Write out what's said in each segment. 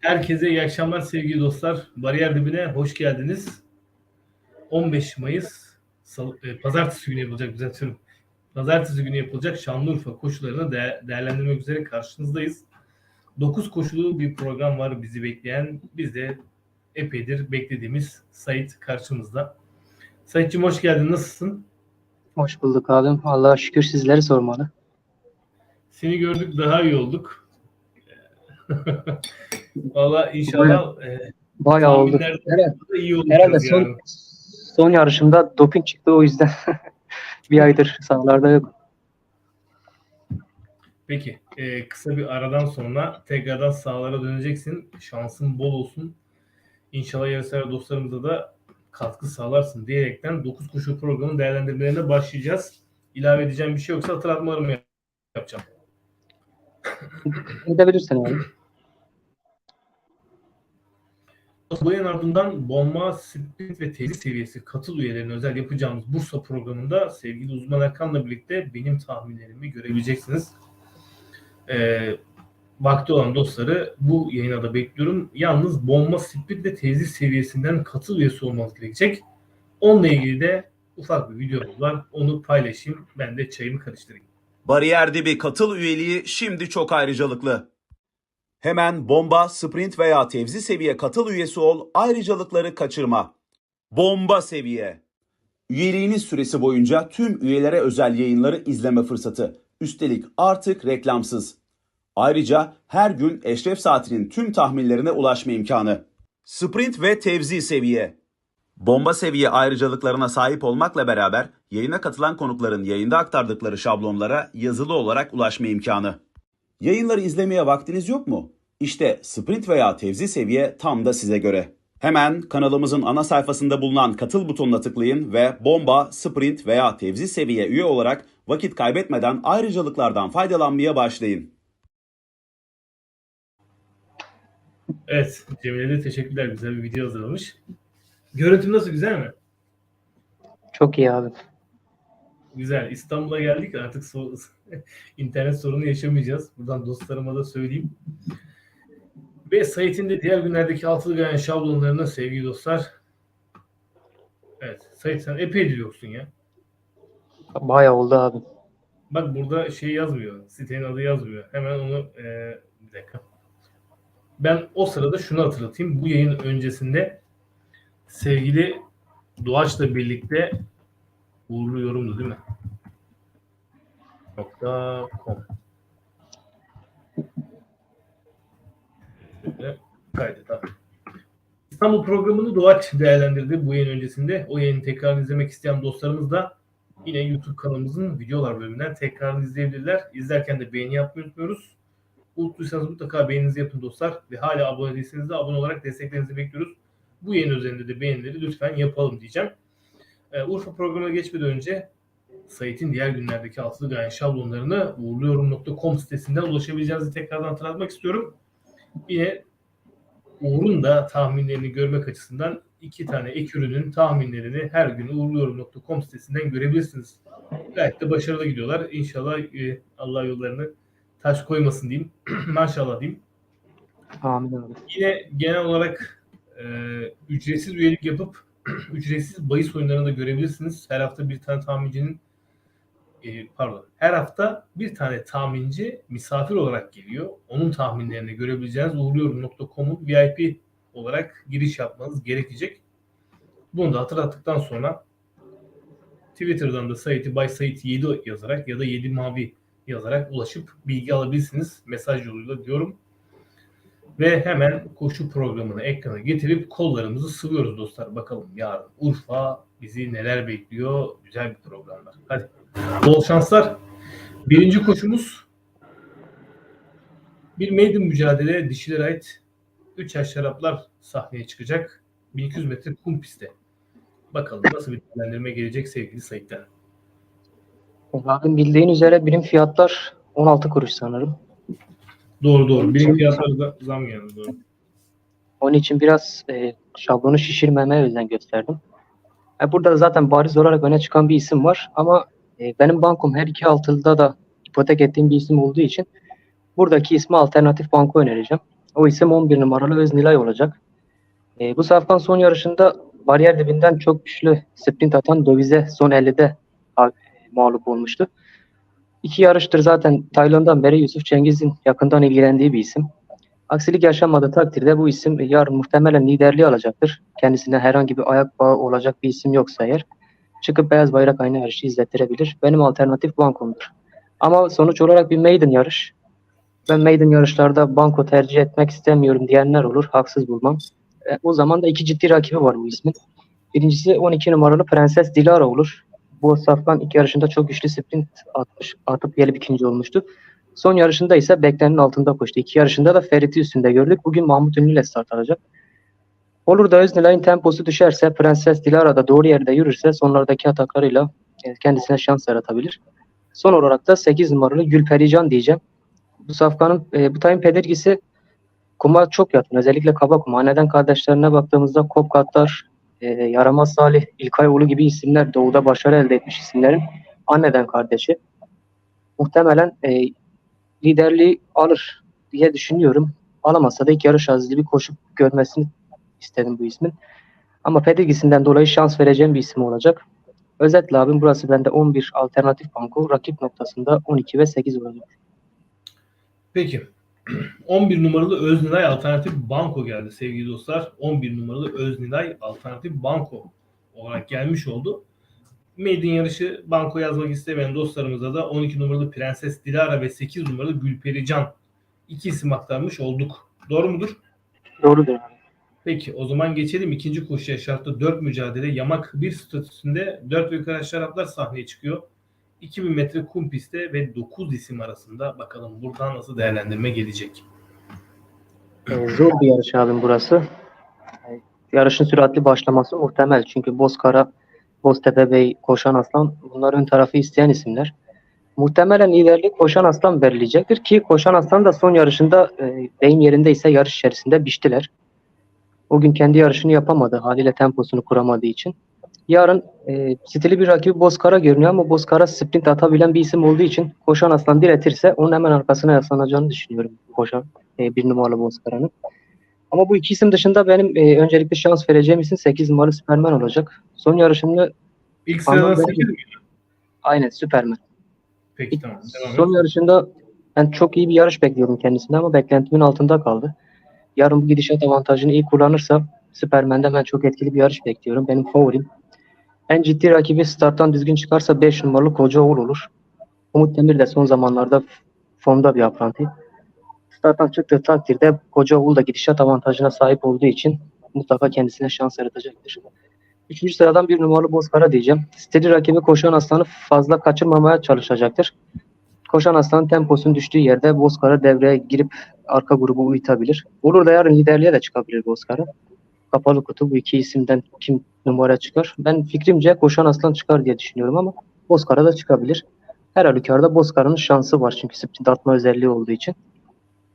Herkese iyi akşamlar sevgili dostlar. Bariyer dibine hoş geldiniz. 15 Mayıs Salı- e, Pazartesi günü yapılacak düzeltiyorum. Pazartesi günü yapılacak Şanlıurfa koşularını de- değerlendirmek üzere karşınızdayız. 9 koşulu bir program var bizi bekleyen. Biz de epeydir beklediğimiz Sait karşımızda. Sait'cim hoş geldin. Nasılsın? Hoş bulduk abim. Allah'a şükür sizleri sormalı. Seni gördük daha iyi olduk. Valla inşallah e, Bayağı oldu. Herhalde, herhalde son, yani. son yarışımda doping çıktı o yüzden bir aydır sahalarda yok. Peki e, kısa bir aradan sonra tekrardan sahalara döneceksin. Şansın bol olsun. İnşallah yarışsever dostlarımıza da katkı sağlarsın diyerekten 9 koşu programının değerlendirmelerine başlayacağız. İlave edeceğim bir şey yoksa hatırlatmalarımı yap- yapacağım. Edebilirsin abi. Bu yayın ardından bomba, sprint ve tezi seviyesi katıl üyelerine özel yapacağımız Bursa programında sevgili uzman Erkan'la birlikte benim tahminlerimi görebileceksiniz. Ee, vakti olan dostları bu yayına da bekliyorum. Yalnız bomba, sprint ve tezi seviyesinden katıl üyesi olmanız gerekecek. Onunla ilgili de ufak bir videomuz var. Onu paylaşayım. Ben de çayımı karıştırayım. Bariyer dibi katıl üyeliği şimdi çok ayrıcalıklı. Hemen bomba, sprint veya tevzi seviye katıl üyesi ol, ayrıcalıkları kaçırma. Bomba seviye. Üyeliğiniz süresi boyunca tüm üyelere özel yayınları izleme fırsatı. Üstelik artık reklamsız. Ayrıca her gün Eşref Saatinin tüm tahminlerine ulaşma imkanı. Sprint ve tevzi seviye. Bomba seviye ayrıcalıklarına sahip olmakla beraber yayına katılan konukların yayında aktardıkları şablonlara yazılı olarak ulaşma imkanı. Yayınları izlemeye vaktiniz yok mu? İşte sprint veya tevzi seviye tam da size göre. Hemen kanalımızın ana sayfasında bulunan katıl butonuna tıklayın ve bomba, sprint veya tevzi seviye üye olarak vakit kaybetmeden ayrıcalıklardan faydalanmaya başlayın. Evet, Cemile'ye de teşekkürler. Güzel bir video hazırlamış. Görüntüm nasıl? Güzel mi? Çok iyi abi. Güzel. İstanbul'a geldik artık so- internet sorunu yaşamayacağız. Buradan dostlarıma da söyleyeyim. Ve Sait'in de diğer günlerdeki altılı gayen şablonlarına sevgili dostlar. Evet. Sait sen epeydir yoksun ya. Bayağı oldu abi. Bak burada şey yazmıyor. Sitenin adı yazmıyor. Hemen onu e, bir dakika. Ben o sırada şunu hatırlatayım. Bu yayın öncesinde sevgili Doğaç'la birlikte uğurlu yorumdu değil mi? Nokta com. Kaydet abi. İstanbul programını Doğaç değerlendirdi bu yayın öncesinde. O yayını tekrar izlemek isteyen dostlarımız da yine YouTube kanalımızın videolar bölümünden tekrar izleyebilirler. İzlerken de beğeni yapmayı unutmuyoruz. Unuttuysanız mutlaka beğeninizi yapın dostlar. Ve hala abone değilseniz de abone olarak desteklerinizi bekliyoruz. Bu yayın üzerinde de beğenileri lütfen yapalım diyeceğim. Ee, Urfa programına geçmeden önce Sait'in diğer günlerdeki altılı gayen şablonlarını uğurluyorum.com sitesinden ulaşabileceğinizi tekrardan hatırlatmak istiyorum. Yine Uğur'un da tahminlerini görmek açısından iki tane ek ürünün tahminlerini her gün uğurluyorum.com sitesinden görebilirsiniz. Gayet de başarılı gidiyorlar. İnşallah e, Allah yollarını taş koymasın diyeyim. Maşallah diyeyim. Amin. Yine genel olarak e, ücretsiz üyelik yapıp ücretsiz bahis oyunlarını da görebilirsiniz. Her hafta bir tane tahmincinin e, pardon her hafta bir tane tahminci misafir olarak geliyor. Onun tahminlerini görebileceğiniz uğurluyorum.com'un VIP olarak giriş yapmanız gerekecek. Bunu da hatırlattıktan sonra Twitter'dan da Sait'i by Sait 7 yazarak ya da 7 mavi yazarak ulaşıp bilgi alabilirsiniz mesaj yoluyla diyorum. Ve hemen koşu programını ekrana getirip kollarımızı sıvıyoruz dostlar. Bakalım yarın Urfa bizi neler bekliyor. Güzel bir program var. Hadi bol şanslar. Birinci koşumuz bir maiden mücadele dişilere ait 3 yaş şaraplar sahneye çıkacak. 1200 metre kum pistte. Bakalım nasıl bir değerlendirme gelecek sevgili Sait'ten. Abim bildiğin üzere birim fiyatlar 16 kuruş sanırım. Doğru doğru. Birim fiyatları da zam geldi. Doğru. Onun için biraz e, şablonu şişirmemeye özen gösterdim. E, burada zaten bariz olarak öne çıkan bir isim var ama e, benim bankom her iki altılıda da ipotek ettiğim bir isim olduğu için Buradaki ismi alternatif banko önereceğim. O isim 11 numaralı Öznilay olacak. E, bu safkan son yarışında bariyer dibinden çok güçlü sprint atan Dövize son 50'de a- mağlup olmuştu. İki yarıştır zaten Tayland'dan beri Yusuf Cengiz'in yakından ilgilendiği bir isim. Aksilik yaşanmadığı takdirde bu isim yarın muhtemelen liderliği alacaktır. Kendisine herhangi bir ayak bağı olacak bir isim yoksa eğer çıkıp beyaz bayrak aynı yarışı izlettirebilir. Benim alternatif bankomdur. Ama sonuç olarak bir maiden yarış. Ben maiden yarışlarda banko tercih etmek istemiyorum diyenler olur. Haksız bulmam. E, o zaman da iki ciddi rakibi var bu ismin. Birincisi 12 numaralı Prenses Dilara olur. Bu safkan ilk yarışında çok güçlü sprint atmış, atıp gelip ikinci olmuştu. Son yarışında ise beklenenin altında koştu. İki yarışında da Ferit'i üstünde gördük. Bugün Mahmut Ünlü ile start alacak. Olur da Öznilay'ın temposu düşerse, Prenses Dilara da doğru yerde yürürse sonlardaki ataklarıyla e, kendisine şans yaratabilir. Son olarak da 8 numaralı Gülperican diyeceğim. Bu safkanın, e, bu tayın pedergisi kuma çok yakın. Özellikle kaba kuma. Neden kardeşlerine baktığımızda Kopkatlar, e, Yaramaz Salih, İlkayoğlu gibi isimler doğuda başarı elde etmiş isimlerin anneden kardeşi. Muhtemelen e, liderliği alır diye düşünüyorum. Alamazsa da ilk yarış azizli bir koşup görmesini istedim bu ismin. Ama pedigrisinden dolayı şans vereceğim bir isim olacak. Özetle abim burası bende 11 alternatif banko. Rakip noktasında 12 ve 8 olacak. Peki. 11 numaralı Öznilay Alternatif Banko geldi sevgili dostlar. 11 numaralı Öznilay Alternatif Banko olarak gelmiş oldu. Maiden yarışı banko yazmak istemeyen dostlarımıza da 12 numaralı Prenses Dilara ve 8 numaralı Gülperi Can iki isim aktarmış olduk. Doğru mudur? Doğrudur. Peki o zaman geçelim ikinci koşuya şartlı 4 mücadele yamak 1 statüsünde 4 ve yukarı şaraplar sahneye çıkıyor. 2000 metre kum pistte ve 9 isim arasında bakalım buradan nasıl değerlendirme gelecek. Zor bir yarış abim burası. Yarışın süratli başlaması muhtemel. Çünkü Bozkara, Boztepe Bey, Koşan Aslan bunlar ön tarafı isteyen isimler. Muhtemelen liderlik Koşan Aslan verilecektir ki Koşan Aslan da son yarışında e, deyim yerinde ise yarış içerisinde biçtiler. O gün kendi yarışını yapamadı haliyle temposunu kuramadığı için. Yarın e, stili bir rakibi Bozkara görünüyor ama Bozkara sprint atabilen bir isim olduğu için Koşan Aslan diretirse onun hemen arkasına yaslanacağını düşünüyorum Koşan e, bir numaralı Bozkara'nın. Ama bu iki isim dışında benim e, öncelikle şans vereceğim isim 8 numaralı Süpermen olacak. Son yarışında İlk sırada Anladım. 8 mi? aynen Süpermen. Peki tamam. Devam. Son yarışında ben çok iyi bir yarış bekliyordum kendisinden ama beklentimin altında kaldı. Yarın bu gidişat avantajını iyi kullanırsa Süpermen'de ben çok etkili bir yarış bekliyorum. Benim favorim. En ciddi rakibi starttan düzgün çıkarsa 5 numaralı Kocaoğul olur. Umut Demir de son zamanlarda formda bir apranti. Starttan çıktığı takdirde Kocaoğul da gidişat avantajına sahip olduğu için mutlaka kendisine şans yaratacaktır. Üçüncü sıradan bir numaralı Bozkara diyeceğim. Stili rakibi koşan aslanı fazla kaçırmamaya çalışacaktır. Koşan aslanın temposunun düştüğü yerde Bozkara devreye girip arka grubu uyutabilir. Olur da yarın liderliğe de çıkabilir Bozkara. Kapalı kutu bu iki isimden kim numara çıkar? Ben fikrimce koşan aslan çıkar diye düşünüyorum ama Bozkara da çıkabilir. Her halükarda Bozkara'nın şansı var çünkü sprint atma özelliği olduğu için.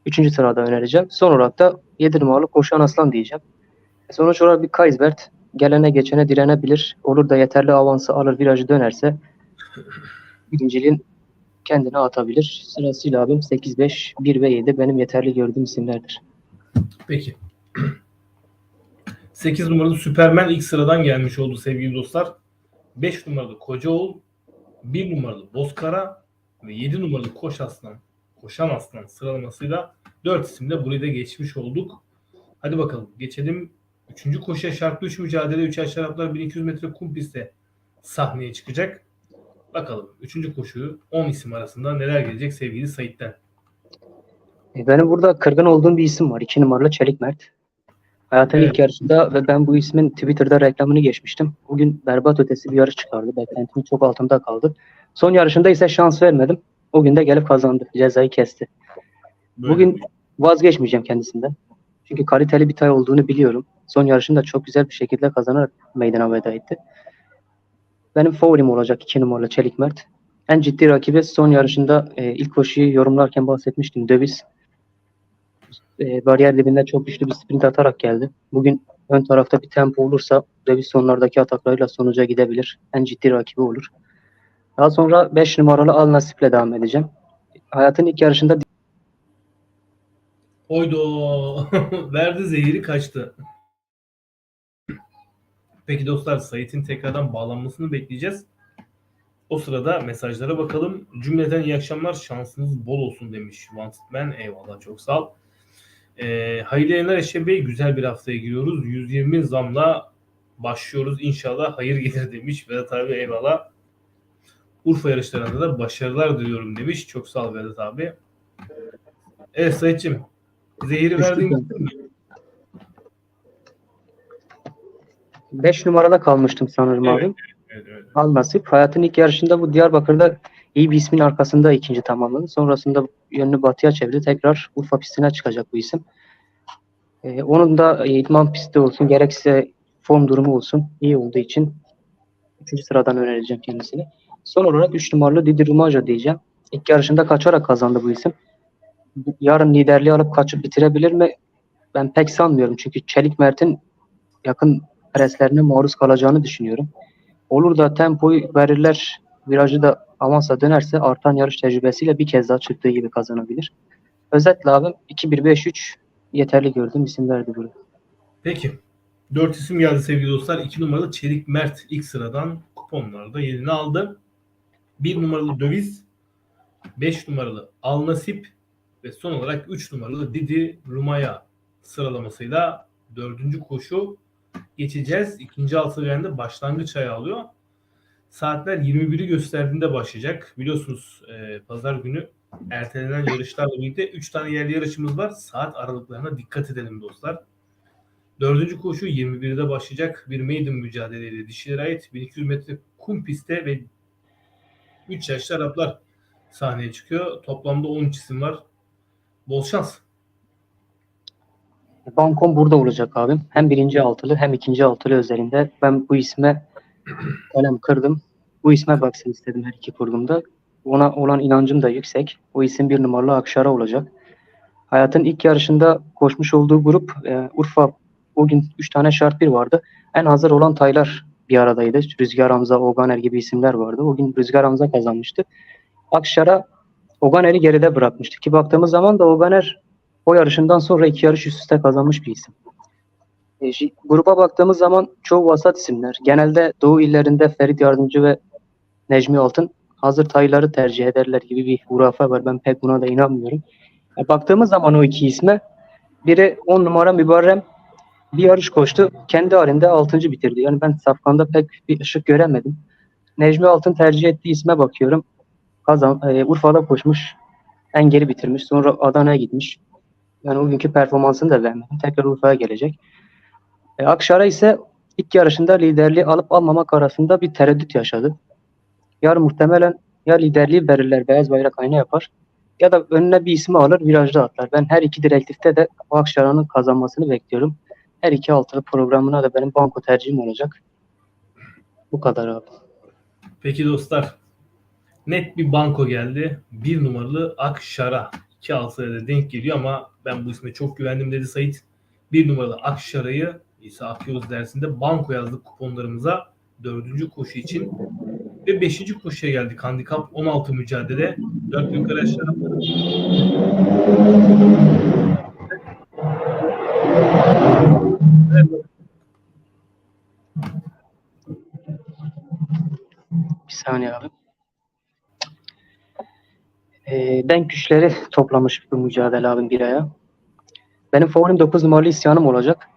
Üçüncü sırada önereceğim. Son olarak da 7 numaralı koşan aslan diyeceğim. Sonuç olarak bir Kaysbert gelene geçene direnebilir. Olur da yeterli avansı alır virajı dönerse birinciliğin kendine atabilir. Sırasıyla abim 8, 5, 1 ve 7 benim yeterli gördüğüm isimlerdir. Peki. 8 numaralı Süpermen ilk sıradan gelmiş oldu sevgili dostlar. 5 numaralı Kocaoğul, 1 numaralı Bozkara ve 7 numaralı Koş Aslan, Koşan Aslan sıralamasıyla 4 isimle burayı da geçmiş olduk. Hadi bakalım geçelim. 3. koşuya şartlı 3 mücadele 3 yaş şaraplar 1200 metre kum pistte sahneye çıkacak. Bakalım 3. koşuyu 10 isim arasında neler gelecek sevgili Sait'ten. E, Benim burada kırgın olduğum bir isim var. 2 numaralı Çelik Mert. Hayatın Evet. ilk yarışında ve ben bu ismin Twitter'da reklamını geçmiştim. Bugün berbat ötesi bir yarış çıkardı. Beklentimin çok altında kaldı. Son yarışında ise şans vermedim. O gün de gelip kazandı. Cezayı kesti. Böyle. Bugün vazgeçmeyeceğim kendisinden. Çünkü kaliteli bir tay olduğunu biliyorum. Son yarışında çok güzel bir şekilde kazanarak meydana veda etti. Benim favorim olacak 2 numaralı Çelik Mert. En ciddi rakibi son yarışında e, ilk koşuyu yorumlarken bahsetmiştim. Döviz. E, bariyer dibinde çok güçlü bir sprint atarak geldi. Bugün ön tarafta bir tempo olursa Döviz sonlardaki ataklarıyla sonuca gidebilir. En ciddi rakibi olur. Daha sonra 5 numaralı Al Nasip'le devam edeceğim. Hayatın ilk yarışında Oydo verdi zehiri kaçtı. Peki dostlar Sait'in tekrardan bağlanmasını bekleyeceğiz. O sırada mesajlara bakalım. Cümleten iyi akşamlar. Şansınız bol olsun demiş. Wanted Man. Eyvallah çok sağ ol. Ee, hayırlı yayınlar Eşref Bey. Güzel bir haftaya giriyoruz. 120 zamla başlıyoruz. İnşallah hayır gelir demiş. Vedat abi eyvallah. Urfa yarışlarında da başarılar diliyorum demiş. Çok sağ ol Vedat abi. Evet Sait'ciğim. Zehiri verdin gittin mi? 5 numarada kalmıştım sanırım Evet. abi. Evet, evet. Al nasip. Hayatın ilk yarışında bu Diyarbakır'da iyi bir ismin arkasında ikinci tamamladı. Sonrasında yönünü batıya çevirdi. Tekrar Urfa pistine çıkacak bu isim. Ee, onun da idman pisti olsun gerekse form durumu olsun iyi olduğu için üçüncü sıradan önereceğim kendisini. Son olarak 3 numaralı Didi Rumaja diyeceğim. İlk yarışında kaçarak kazandı bu isim. Yarın liderliği alıp kaçıp bitirebilir mi? Ben pek sanmıyorum. Çünkü Çelik Mert'in yakın preslerine maruz kalacağını düşünüyorum. Olur da tempoyu verirler, virajı da avansa dönerse artan yarış tecrübesiyle bir kez daha çıktığı gibi kazanabilir. Özetle abim 2-1-5-3 yeterli gördüğüm isimlerdi burada. Peki. Dört isim geldi sevgili dostlar. 2 numaralı Çelik Mert ilk sıradan kuponlarda yerini aldı. 1 numaralı Döviz, 5 numaralı Al Nasip ve son olarak 3 numaralı Didi Rumaya sıralamasıyla dördüncü koşu geçeceğiz. İkinci altı de başlangıç ayağı alıyor. Saatler 21'i gösterdiğinde başlayacak. Biliyorsunuz e, pazar günü ertelenen yarışlarla birlikte 3 tane yerli yarışımız var. Saat aralıklarına dikkat edelim dostlar. Dördüncü koşu 21'de başlayacak. Bir maiden mücadeleyle dişilere ait 1200 metre kum pistte ve 3 yaşlı Araplar sahneye çıkıyor. Toplamda 13 isim var. Bol şans. Bankom burada olacak abim. Hem birinci altılı hem ikinci altılı özelinde ben bu isme kalem kırdım. Bu isme baksın istedim her iki kurgumda. Ona olan inancım da yüksek. O isim bir numaralı Akşara olacak. Hayatın ilk yarışında koşmuş olduğu grup e, Urfa o gün 3 tane şart bir vardı. En hazır olan taylar bir aradaydı. Rüzgar Hamza, Oganer gibi isimler vardı. O gün Rüzgar Hamza kazanmıştı. Akşara Oganer'i geride bırakmıştı. Ki baktığımız zaman da Oganer o yarışından sonra iki yarış üst üste kazanmış bir isim. E, gruba baktığımız zaman çoğu vasat isimler. Genelde Doğu illerinde Ferit Yardımcı ve Necmi Altın hazır tayları tercih ederler gibi bir hurafe var. Ben pek buna da inanmıyorum. E, baktığımız zaman o iki isme biri 10 numara Mübarrem bir yarış koştu. Kendi halinde 6. bitirdi. Yani ben safkanda pek bir ışık göremedim. Necmi Altın tercih ettiği isme bakıyorum. Kazan, e, Urfa'da koşmuş. En geri bitirmiş. Sonra Adana'ya gitmiş. Yani o günkü performansını da beğenmedim. Tekrar Urfa'ya gelecek. E, Akşar'a ise ilk yarışında liderliği alıp almamak arasında bir tereddüt yaşadı. Yarın muhtemelen ya liderliği verirler, beyaz bayrak ayna yapar ya da önüne bir ismi alır, virajda atlar. Ben her iki direktifte de o Akşar'ın kazanmasını bekliyorum. Her iki altılı programına da benim banko tercihim olacak. Bu kadar abi. Peki dostlar. Net bir banko geldi. Bir numaralı Akşara. 2 altıya da denk geliyor ama ben bu isme çok güvendim dedi Sait. Bir numaralı Akşara'yı İsa Akyol dersinde banko yazdık kuponlarımıza. Dördüncü koşu için. Ve beşinci koşuya geldik. Handikap 16 mücadele. Dört yukarı aşağı. Bir saniye abi. Ee, ben güçleri toplamış bir mücadele abim bir aya. Benim favorim 9 numaralı isyanım olacak.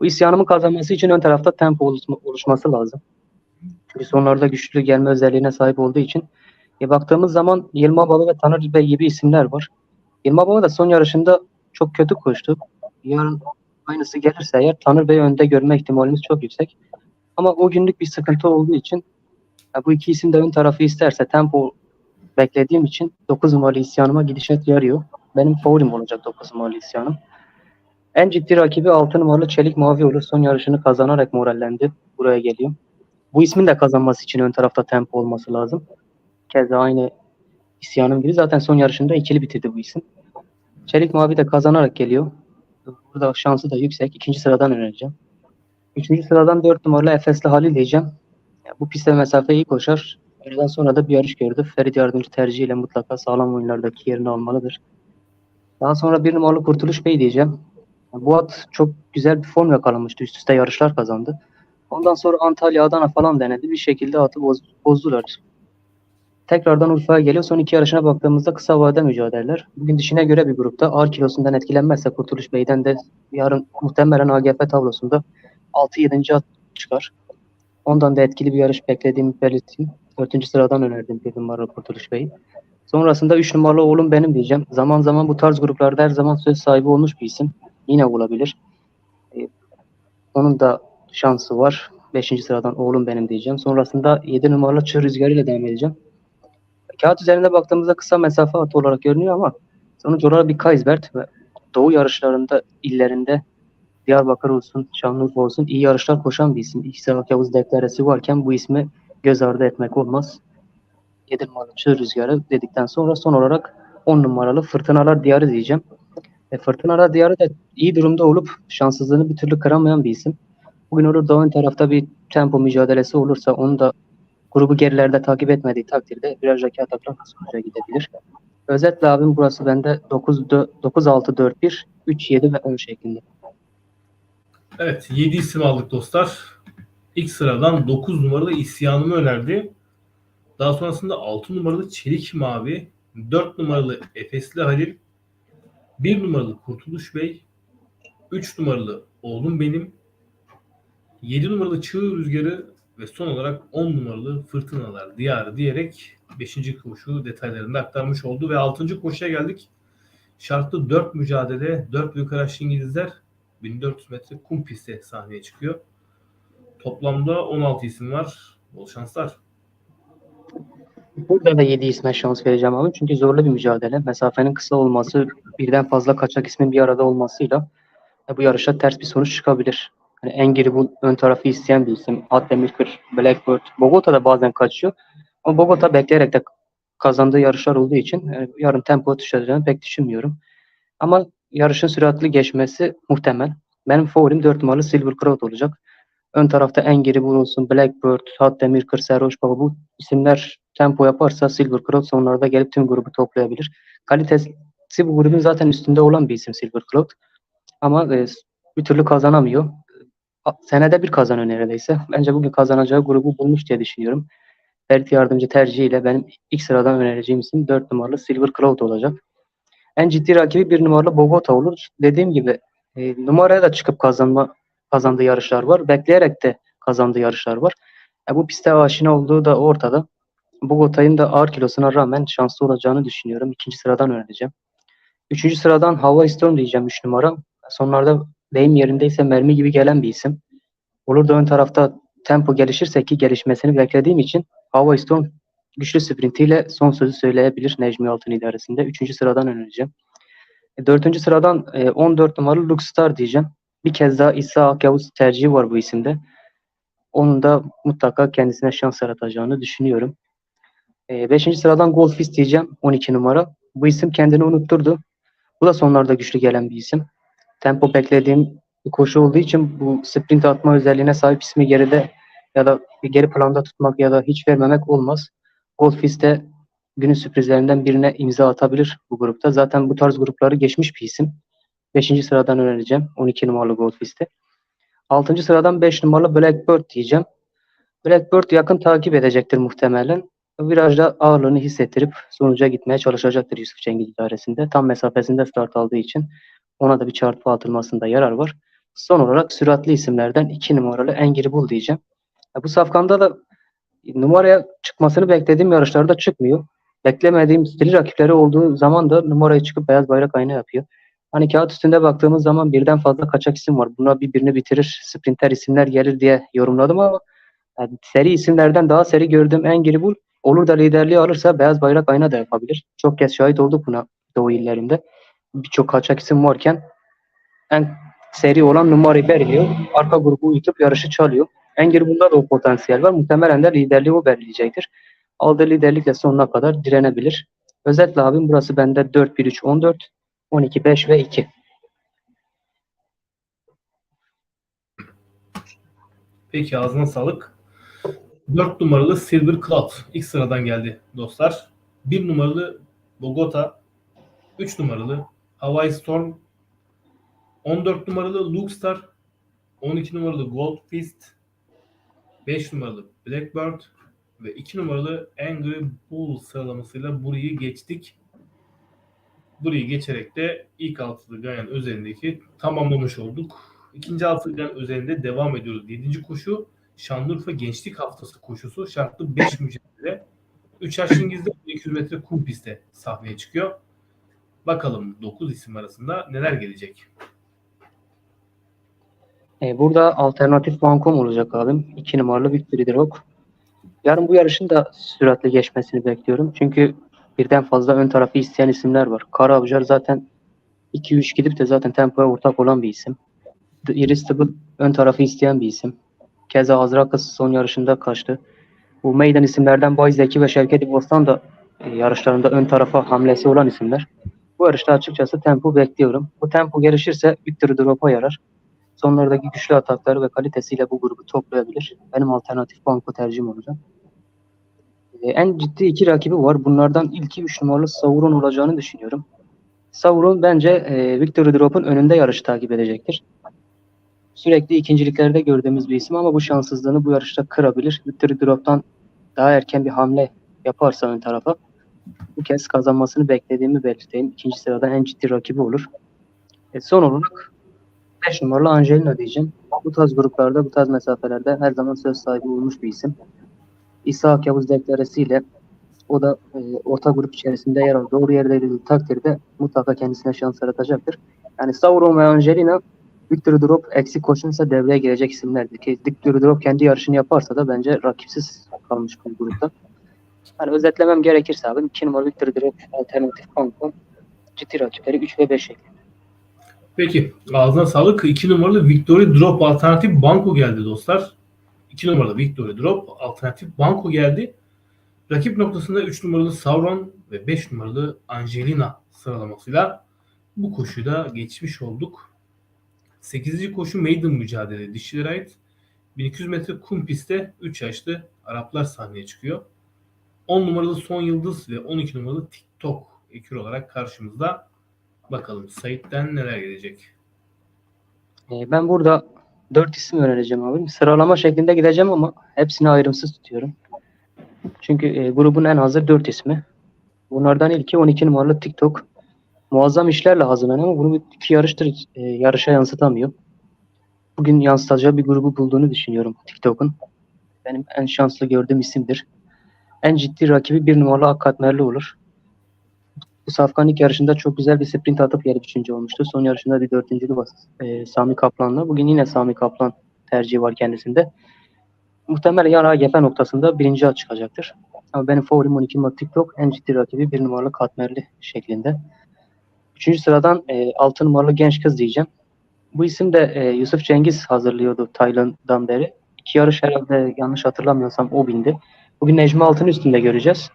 Bu isyanımın kazanması için ön tarafta tempo oluşma- oluşması lazım. Çünkü sonlarda güçlü gelme özelliğine sahip olduğu için. E, baktığımız zaman Yılma Balı ve Taner Bey gibi isimler var. Yılma Balı da son yarışında çok kötü koştu. Yarın aynısı gelirse eğer Tanır Bey'i önde görme ihtimalimiz çok yüksek. Ama o günlük bir sıkıntı olduğu için ya bu iki isim de ön tarafı isterse tempo beklediğim için 9 numaralı isyanıma gidişat yarıyor. Benim favorim olacak 9 numaralı isyanım. En ciddi rakibi 6 numaralı Çelik Mavi olur. Son yarışını kazanarak morallendi. Buraya geliyor. Bu ismin de kazanması için ön tarafta tempo olması lazım. Keza aynı isyanım gibi. Zaten son yarışında ikili bitirdi bu isim. Çelik Mavi de kazanarak geliyor. Burada şansı da yüksek. İkinci sıradan önereceğim. Üçüncü sıradan 4 numaralı Efesli Halil diyeceğim. Bu pistte mesafe iyi koşar. Öğleden sonra da bir yarış gördü. Ferit Yardımcı tercihiyle mutlaka sağlam oyunlardaki yerini almalıdır. Daha sonra bir numaralı Kurtuluş Bey diyeceğim. Bu at çok güzel bir form yakalamıştı. Üst üste yarışlar kazandı. Ondan sonra Antalya, Adana falan denedi. Bir şekilde atı boz, bozdular. Tekrardan Urfa'ya geliyor. Son iki yarışına baktığımızda kısa vade mücadeleler. Bugün dişine göre bir grupta ağır kilosundan etkilenmezse Kurtuluş Bey'den de yarın muhtemelen AGF tablosunda 6-7. at çıkar. Ondan da etkili bir yarış beklediğimi belirteyim. 4. sıradan önerdim bir numaralı Kurtuluş Bey'i. Sonrasında 3 numaralı oğlum benim diyeceğim. Zaman zaman bu tarz gruplarda her zaman söz sahibi olmuş bir isim. Yine olabilir. Ee, onun da şansı var. 5. sıradan oğlum benim diyeceğim. Sonrasında 7 numaralı Çığ Rüzgarı ile devam edeceğim. Kağıt üzerinde baktığımızda kısa mesafe atı olarak görünüyor ama sonuç olarak bir Kaysbert ve Doğu yarışlarında illerinde Diyarbakır olsun, Şanlıurfa olsun iyi yarışlar koşan bir isim. Serhat Yavuz deklaresi varken bu ismi göz ardı etmek olmaz. 7 numaralı Çığ Rüzgarı dedikten sonra son olarak 10 numaralı Fırtınalar Diyarı diyeceğim. E, Fırtınalar Diyarı da iyi durumda olup şanssızlığını bir türlü kıramayan bir isim. Bugün olur da ön tarafta bir tempo mücadelesi olursa onu da grubu gerilerde takip etmediği takdirde virajdaki ataklar sonuca gidebilir. Özetle abim burası bende 9-6-4-1, 3-7 ve 10 şeklinde. Evet 7 isim aldık dostlar. İlk sıradan 9 numaralı isyanımı önerdi. Daha sonrasında 6 numaralı Çelik Mavi, 4 numaralı Efesli Halil, 1 numaralı Kurtuluş Bey, 3 numaralı Oğlum Benim, 7 numaralı Çığ Rüzgarı ve son olarak 10 numaralı Fırtınalar Diyarı diyerek 5. koşu detaylarını aktarmış oldu ve 6. koşuya geldik. Şartlı 4 mücadele, 4 büyük araçlı İngilizler 1400 metre kum pistte sahneye çıkıyor. Toplamda 16 isim var. Bol şanslar. Burada da 7 isme şans vereceğim abi. Çünkü zorlu bir mücadele. Mesafenin kısa olması, birden fazla kaçak ismin bir arada olmasıyla e, bu yarışa ters bir sonuç çıkabilir. Hani Engiri bu ön tarafı isteyen bir isim. Atdemirkır, Blackbird, Bogota da bazen kaçıyor. Ama Bogota bekleyerek de kazandığı yarışlar olduğu için e, yarın tempo düşeceğini pek düşünmüyorum. Ama yarışın süratli geçmesi muhtemel. Benim favorim 4 numaralı Silver Crowd olacak. Ön tarafta Engiri olsun, Blackbird, Hatdemirkır, Serhoş Baba bu isimler tempo yaparsa Silver Cloud sonlarda gelip tüm grubu toplayabilir. Kalitesi bu grubun zaten üstünde olan bir isim Silver Cloud. Ama e, bir türlü kazanamıyor. Senede bir kazanıyor neredeyse. Bence bugün kazanacağı grubu bulmuş diye düşünüyorum. Ferit Yardımcı tercihiyle benim ilk sıradan önereceğim isim 4 numaralı Silver Cloud olacak. En ciddi rakibi 1 numaralı Bogota olur. Dediğim gibi e, numaraya da çıkıp kazanma kazandığı yarışlar var. Bekleyerek de kazandığı yarışlar var. E, bu piste aşina olduğu da ortada. Bogota'nın da ağır kilosuna rağmen şanslı olacağını düşünüyorum. İkinci sıradan önereceğim. Üçüncü sıradan Hava Storm diyeceğim 3 numara. Sonlarda deyim yerindeyse mermi gibi gelen bir isim. Olur da ön tarafta tempo gelişirse ki gelişmesini beklediğim için Hava Storm güçlü sprintiyle son sözü söyleyebilir Necmi Altın idaresinde. Üçüncü sıradan önereceğim. E, Dördüncü sıradan e, 14 numaralı Luxstar diyeceğim. Bir kez daha İsa Akyavuz tercihi var bu isimde. Onun da mutlaka kendisine şans yaratacağını düşünüyorum. E, beşinci sıradan Goldfist diyeceğim. 12 numara. Bu isim kendini unutturdu. Bu da sonlarda güçlü gelen bir isim. Tempo beklediğim bir koşu olduğu için bu sprint atma özelliğine sahip ismi geride ya da geri planda tutmak ya da hiç vermemek olmaz. Goldfist de günün sürprizlerinden birine imza atabilir bu grupta. Zaten bu tarz grupları geçmiş bir isim. 5. sıradan önereceğim. 12 numaralı Goldfist'i. 6. sıradan 5 numaralı Blackbird diyeceğim. Blackbird yakın takip edecektir muhtemelen. Virajda ağırlığını hissettirip sonuca gitmeye çalışacaktır Yusuf Cengiz idaresinde. Tam mesafesinde start aldığı için ona da bir çarpı atılmasında yarar var. Son olarak süratli isimlerden 2 numaralı Engiri Bul diyeceğim. Bu safkanda da numaraya çıkmasını beklediğim yarışlarda çıkmıyor. Beklemediğim stili rakipleri olduğu zaman da numaraya çıkıp beyaz bayrak ayna yapıyor. Hani kağıt üstünde baktığımız zaman birden fazla kaçak isim var. Buna birbirini bitirir, sprinter isimler gelir diye yorumladım ama yani seri isimlerden daha seri gördüğüm Engiri Bul olur da liderliği alırsa beyaz bayrak ayna da yapabilir. Çok kez şahit olduk buna Doğu illerinde. Birçok kaçak isim varken en seri olan numarayı belirliyor. Arka grubu uyutup yarışı çalıyor. Engin bunda da o potansiyel var. Muhtemelen de liderliği o belirleyecektir. Aldığı liderlikle sonuna kadar direnebilir. Özetle abim burası bende 4-1-3-14, 12-5 ve 2. Peki ağzına sağlık. 4 numaralı Silver Cloud ilk sıradan geldi dostlar. 1 numaralı Bogota, 3 numaralı Hawaii Storm, 14 numaralı Luxstar, 12 numaralı Gold Fist, 5 numaralı Blackbird ve 2 numaralı Angry Bull sıralamasıyla burayı geçtik. Burayı geçerek de ilk altılı Ganyan özelindeki tamamlamış olduk. İkinci altılı Ganyan özelinde devam ediyoruz. 7. koşu Şanlıurfa Gençlik Haftası koşusu şartlı 5 mücadele. 3 yaş İngiliz'de 200 metre kum pistte sahneye çıkıyor. Bakalım 9 isim arasında neler gelecek. E, burada alternatif bankom olacak abim. 2 numaralı Victory Drop. Yarın bu yarışın da süratli geçmesini bekliyorum. Çünkü birden fazla ön tarafı isteyen isimler var. Kara zaten 2-3 gidip de zaten tempoya ortak olan bir isim. The Irresistible ön tarafı isteyen bir isim. Keza Azrakas son yarışında kaçtı. Bu meydan isimlerden Bay Zeki ve Şevket İbostan da e, yarışlarında ön tarafa hamlesi olan isimler. Bu yarışta açıkçası tempo bekliyorum. Bu tempo gelişirse Victory Drop'a yarar. Sonlardaki güçlü atakları ve kalitesiyle bu grubu toplayabilir. Benim alternatif banko tercihim olacak. Ee, en ciddi iki rakibi var. Bunlardan ilki 3 numaralı Sauron olacağını düşünüyorum. Sauron bence e, Victory Drop'un önünde yarışı takip edecektir. Sürekli ikinciliklerde gördüğümüz bir isim ama bu şanssızlığını bu yarışta kırabilir. Victory Drop'tan daha erken bir hamle yaparsa ön tarafa bu kez kazanmasını beklediğimi belirteyim. İkinci sıradan en ciddi rakibi olur. E, son olarak 5 numaralı Angelina diyeceğim. Bu tarz gruplarda, bu tarz mesafelerde her zaman söz sahibi olmuş bir isim. İshak Yavuz deklaresiyle o da e, orta grup içerisinde yer alır. Doğru yerde takdirde mutlaka kendisine şans yaratacaktır. Yani Sauron ve Angelina Victory Drop eksik koşunsa devreye girecek isimlerdir. Ki Victory Drop kendi yarışını yaparsa da bence rakipsiz kalmış bu grupta. Hani özetlemem gerekirse abi 2 numaralı Victory Drop alternatif banko ciddi rakipleri 3 ve 5 şeklinde. Peki ağzına sağlık. 2 numaralı Victory Drop alternatif banko geldi dostlar. 2 numaralı Victory Drop alternatif banko geldi. Rakip noktasında 3 numaralı Sauron ve 5 numaralı Angelina sıralamasıyla bu koşuyu da geçmiş olduk. 8. koşu Maiden mücadele dişilere ait. 1200 metre kum pistte 3 yaşlı Araplar sahneye çıkıyor. 10 numaralı Son Yıldız ve 12 numaralı TikTok ekür olarak karşımızda. Bakalım Sait'ten neler gelecek. Ee, Ben burada 4 isim önereceğim abi. Sıralama şeklinde gideceğim ama hepsini ayrımsız tutuyorum. Çünkü e, grubun en hazır 4 ismi. Bunlardan ilki 12 numaralı TikTok. Muazzam işlerle hazırlanıyor ama bunu iki yarıştır e, yarışa yansıtamıyor. Bugün yansıtacağı bir grubu bulduğunu düşünüyorum TikTok'un. Benim en şanslı gördüğüm isimdir. En ciddi rakibi bir numaralı Akkatmerli olur. Bu Safkan ilk yarışında çok güzel bir sprint atıp yarı üçüncü olmuştu. Son yarışında bir dördüncülü bas e, Sami Kaplan'la. Bugün yine Sami Kaplan tercihi var kendisinde. Muhtemelen yarın AGF noktasında birinci at çıkacaktır. Ama benim favorim 12 numaralı TikTok. En ciddi rakibi bir numaralı Katmerli şeklinde. Üçüncü sıradan e, 6 numaralı genç kız diyeceğim. Bu isim de e, Yusuf Cengiz hazırlıyordu Tayland'dan beri. İki yarış herhalde yanlış hatırlamıyorsam o bindi. Bugün Necmi Altın üstünde göreceğiz.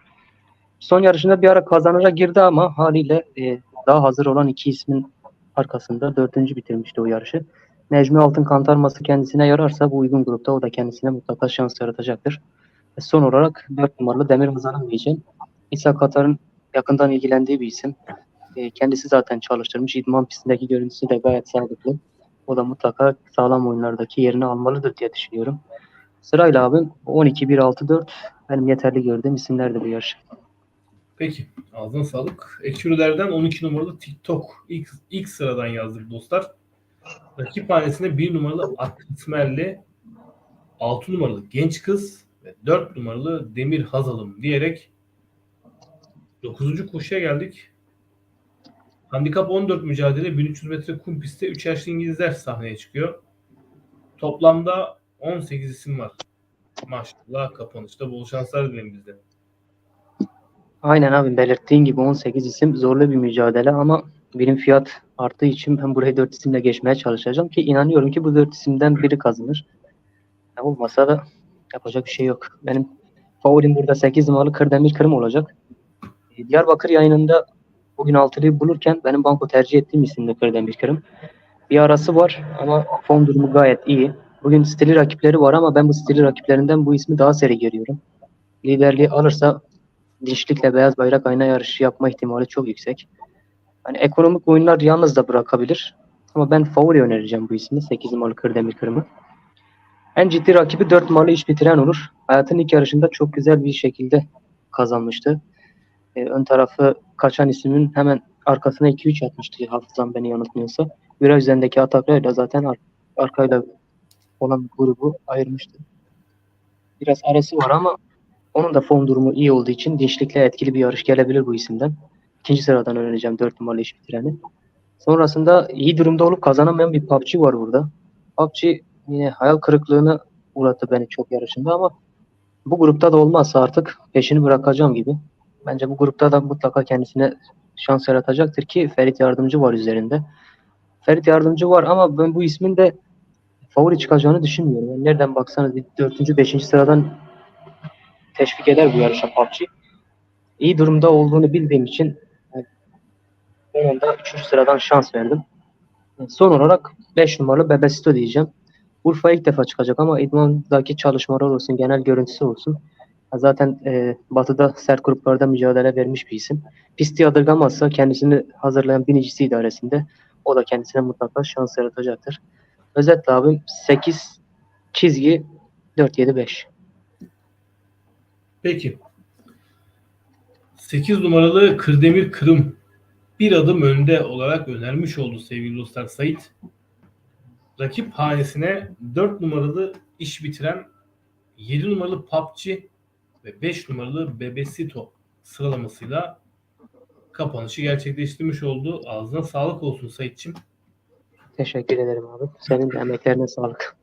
Son yarışında bir ara kazanacak girdi ama haliyle e, daha hazır olan iki ismin arkasında dördüncü bitirmişti o yarışı. Necmi Altın kantarması kendisine yararsa bu uygun grupta o da kendisine mutlaka şans yaratacaktır. Ve son olarak 4 numaralı Demir Hazan'ın diyeceğim. İsa Katar'ın yakından ilgilendiği bir isim. E, kendisi zaten çalıştırmış. İdman pistindeki görüntüsü de gayet sağlıklı. O da mutlaka sağlam oyunlardaki yerini almalıdır diye düşünüyorum. Sırayla abim 12, 1, 6, 4 benim yeterli gördüğüm isimlerdi bu yarış. Peki ağzına sağlık. Ekürülerden 12 numaralı TikTok ilk, ilk sıradan yazdık dostlar. Rakip hanesinde 1 numaralı Akitmerli, 6 numaralı Genç Kız ve 4 numaralı Demir Hazalım diyerek 9. koşuya geldik. Handikap 14 mücadele 1300 metre kum pistte 3 yaşlı İngilizler sahneye çıkıyor. Toplamda 18 isim var. Maşallah kapanışta bol şanslar dilerim bizden. Aynen abi belirttiğin gibi 18 isim zorlu bir mücadele ama benim fiyat arttığı için ben burayı 4 isimle geçmeye çalışacağım ki inanıyorum ki bu 4 isimden biri kazanır. Ya olmasa da yapacak bir şey yok. Benim favorim burada 8 numaralı Kırdemir Kırım olacak. E, Diyarbakır yayınında bugün altılıyı bulurken benim banko tercih ettiğim isimde Kırdemir Kırım. Bir arası var ama form durumu gayet iyi. Bugün stili rakipleri var ama ben bu stili rakiplerinden bu ismi daha seri görüyorum. Liderliği alırsa dinçlikle beyaz bayrak ayna yarışı yapma ihtimali çok yüksek. Hani ekonomik oyunlar yalnız da bırakabilir. Ama ben favori önereceğim bu ismi. 8 numaralı Kırdemir Kırım'ı. En ciddi rakibi 4 numaralı iş bitiren olur. Hayatın ilk yarışında çok güzel bir şekilde kazanmıştı. Ee, ön tarafı kaçan ismin hemen arkasına 2-3 atmıştı hafızam beni yanıltmıyorsa. Viraj üzerindeki ataklarıyla zaten ar- arkayla olan grubu ayırmıştı. Biraz arası var ama onun da form durumu iyi olduğu için dinçlikle etkili bir yarış gelebilir bu isimden. İkinci sıradan önereceğim 4 numaralı iş bitireni. Sonrasında iyi durumda olup kazanamayan bir PUBG var burada. PUBG yine hayal kırıklığına uğrattı beni çok yarışında ama bu grupta da olmazsa artık peşini bırakacağım gibi. Bence bu grupta da mutlaka kendisine şans yaratacaktır ki Ferit Yardımcı var üzerinde. Ferit Yardımcı var ama ben bu ismin de favori çıkacağını düşünmüyorum. Yani nereden baksanız bir 4. 5. sıradan teşvik eder bu yarışa PUBG. İyi durumda olduğunu bildiğim için ben onda 3. sıradan şans verdim. Son olarak 5 numaralı Bebesito diyeceğim. Urfa ilk defa çıkacak ama idmandaki çalışmalar olsun, genel görüntüsü olsun. Zaten e, Batı'da sert gruplarda mücadele vermiş bir isim. Pisti yadırgamazsa kendisini hazırlayan binicisi idaresinde o da kendisine mutlaka şans yaratacaktır. Özetle abim 8 çizgi 4-7-5. Peki. 8 numaralı Kırdemir Kırım bir adım önde olarak önermiş oldu sevgili dostlar Sait. Rakip hanesine 4 numaralı iş bitiren 7 numaralı PUBG ve 5 numaralı Bebesito sıralamasıyla kapanışı gerçekleştirmiş oldu. Ağzına sağlık olsun Saitçim. Teşekkür ederim abi. Senin de emeklerine sağlık.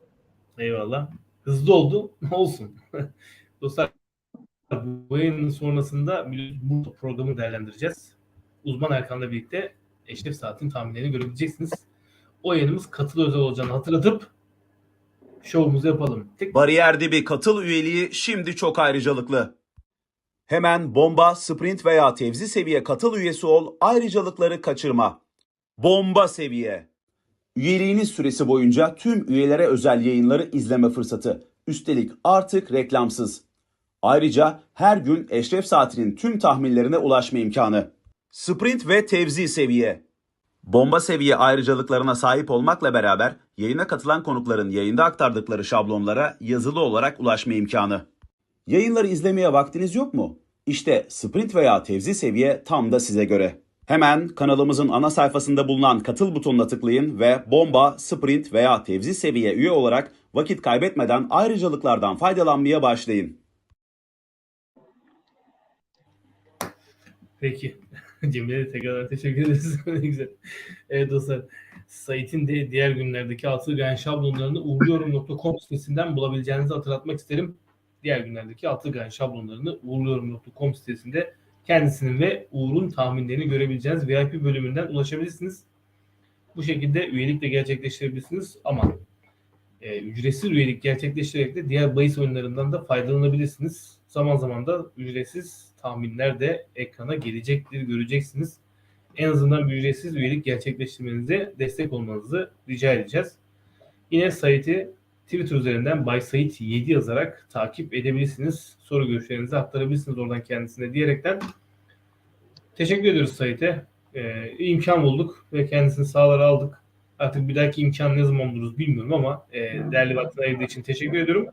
Eyvallah. Hızlı oldu. Olsun. Dostlar bu yayının sonrasında bu programı değerlendireceğiz. Uzman Erkan'la birlikte eşref saatin tahminlerini görebileceksiniz. O yayınımız katıl özel olacağını hatırlatıp şovumuzu yapalım. Tek Bariyer dibi katıl üyeliği şimdi çok ayrıcalıklı. Hemen bomba, sprint veya tevzi seviye katıl üyesi ol, ayrıcalıkları kaçırma. Bomba seviye. Üyeliğiniz süresi boyunca tüm üyelere özel yayınları izleme fırsatı. Üstelik artık reklamsız. Ayrıca her gün Eşref Saati'nin tüm tahminlerine ulaşma imkanı. Sprint ve tevzi seviye. Bomba seviye ayrıcalıklarına sahip olmakla beraber yayına katılan konukların yayında aktardıkları şablonlara yazılı olarak ulaşma imkanı. Yayınları izlemeye vaktiniz yok mu? İşte sprint veya tevzi seviye tam da size göre. Hemen kanalımızın ana sayfasında bulunan katıl butonuna tıklayın ve bomba, sprint veya tevzi seviye üye olarak vakit kaybetmeden ayrıcalıklardan faydalanmaya başlayın. Peki. Cemil'e tekrar teşekkür ederiz. ne güzel. Evet dostlar. Sait'in de diğer günlerdeki atıl gayen şablonlarını uğurluyorum.com sitesinden bulabileceğinizi hatırlatmak isterim. Diğer günlerdeki atıl gayen şablonlarını uğurluyorum.com sitesinde kendisinin ve Uğur'un tahminlerini görebileceğiniz VIP bölümünden ulaşabilirsiniz. Bu şekilde üyelik de gerçekleştirebilirsiniz ama e, ücretsiz üyelik gerçekleştirerek de diğer bahis oyunlarından da faydalanabilirsiniz. Zaman zaman da ücretsiz tahminler de ekrana gelecektir, göreceksiniz. En azından ücretsiz üyelik gerçekleştirmenize destek olmanızı rica edeceğiz. Yine Sait'i Twitter üzerinden BySait 7 yazarak takip edebilirsiniz. Soru görüşlerinizi aktarabilirsiniz oradan kendisine diyerekten. Teşekkür ediyoruz Sait'e. Ee, imkan bulduk ve kendisini sağlara aldık. Artık bir dahaki imkan ne zaman buluruz bilmiyorum ama e, değerli vaktini ayırdığı için teşekkür ediyorum.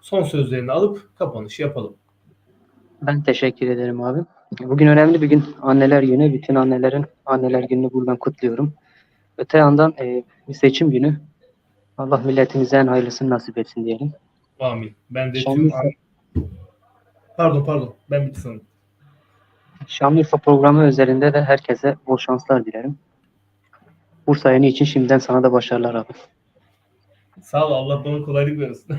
Son sözlerini alıp kapanışı yapalım. Ben teşekkür ederim abi. Bugün önemli bir gün. Anneler günü. Bütün annelerin anneler gününü buradan kutluyorum. Öte yandan e, bir seçim günü. Allah milletimize en hayırlısını nasip etsin diyelim. Amin. Ben de tüm... Şanlıurfa, Pardon pardon. Ben bitti sanırım. Şanlıurfa programı özelinde de herkese bol şanslar dilerim. Bursa yayını için şimdiden sana da başarılar abi. Sağ ol. Allah bana kolaylık versin.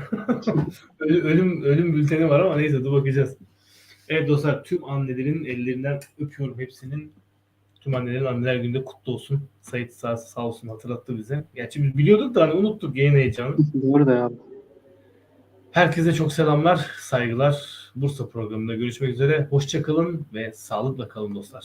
ölüm, ölüm bülteni var ama neyse dur bakacağız. Evet dostlar tüm annelerin ellerinden öpüyorum hepsinin. Tüm annelerin anneler günde kutlu olsun. Sait sağ, sağ olsun hatırlattı bize. Gerçi biz biliyorduk da hani unuttuk yayın heyecanı. Doğru da abi. Herkese çok selamlar, saygılar. Bursa programında görüşmek üzere. Hoşçakalın ve sağlıkla kalın dostlar.